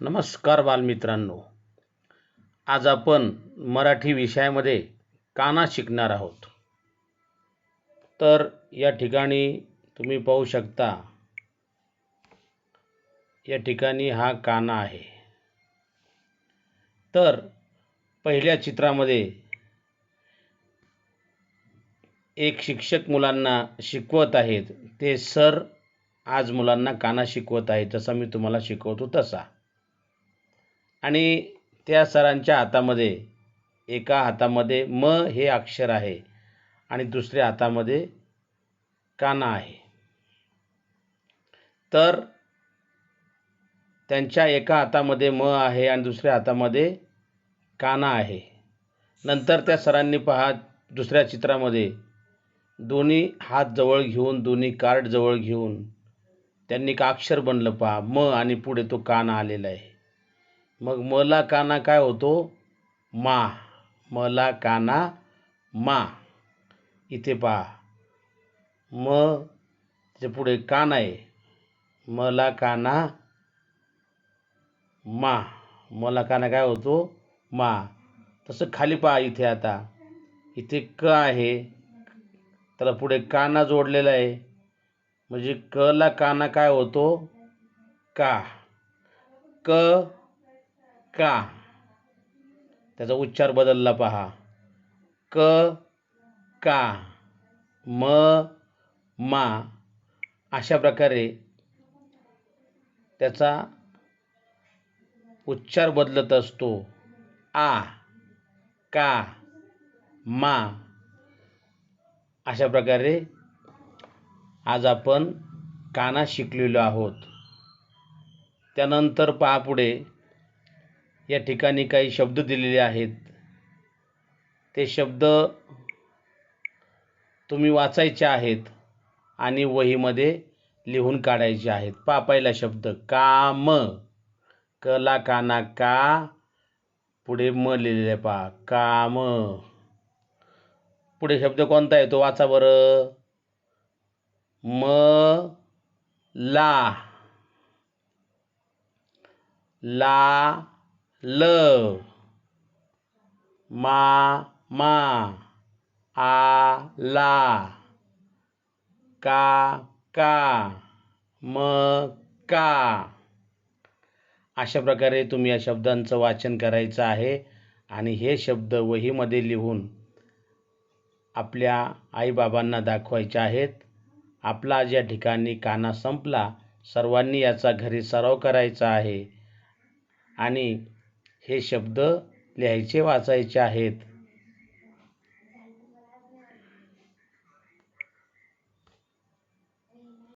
नमस्कार बालमित्रांनो. आज आपण मराठी विषयामध्ये काना शिकणार आहोत. तर या ठिकाणी तुम्ही पाहू शकता या ठिकाणी हा काना आहे. तर पहिल्या चित्रामध्ये एक शिक्षक मुलांना शिकवत आहेत. ते सर आज मुलांना काना शिकवत आहे जसा मी तुम्हाला शिकवतो तसा. आणि त्या सरांच्या हातामध्ये एका हातामध्ये म हे अक्षर आहे आणि दुसऱ्या हातामध्ये काना आहे. तर त्यांच्या एका हातामध्ये म आहे आणि दुसऱ्या हातामध्ये काना आहे. नंतर त्या सरांनी पहा दुसऱ्या चित्रामध्ये दोन्ही हात जवळ घेऊन दोन्ही कार्ड जवळ घेऊन त्यांनी का अक्षर बनलं पहा म आणि पुढे तो काना आलेला आहे. मग मला काना काय होतो? मा. मला काना मा. इथे पहा. म त्याच्या पुढे कान आहे. मला काना मा. मला काना काय होतो? मा. तसं खाली पहा इथे आता. इथे क आहे. त्याला पुढे काना जोडलेला आहे. म्हणजे क ला काना काय होतो? का. क का? त्याचा उच्चार बदलला पहा. क का म मा अशा प्रकारे त्याचा उच्चार बदलत असतो. आ का मा अशा प्रकारे आज आपण काना शिकलेलो आहोत. त्यानंतर पहा पुढे. या ठिकाणी काही शब्द दिलेले आहेत. ते शब्द तुम्ही वाचायचे आहेत आणि वहीमध्ये लिहून काढायचे आहेत. पा पहिला शब्द काम. कला काना का पुढे म लिहिलेले पा. काम. पुढे शब्द कोणता येतो? वाचा बरं. म ला. ला ल मा मा आ ला का का म का. अशा प्रकारे तुम्ही या शब्दांचं वाचन करायचं आहे आणि हे शब्द वहीमध्ये लिहून आपल्या आईबाबांना दाखवायचे आहेत. आपला ज्या ठिकाणी काना संपला. सर्वांनी याचा घरी सराव करायचा आहे. आणि हे शब्द लिहायचे वाचायचे आहेत.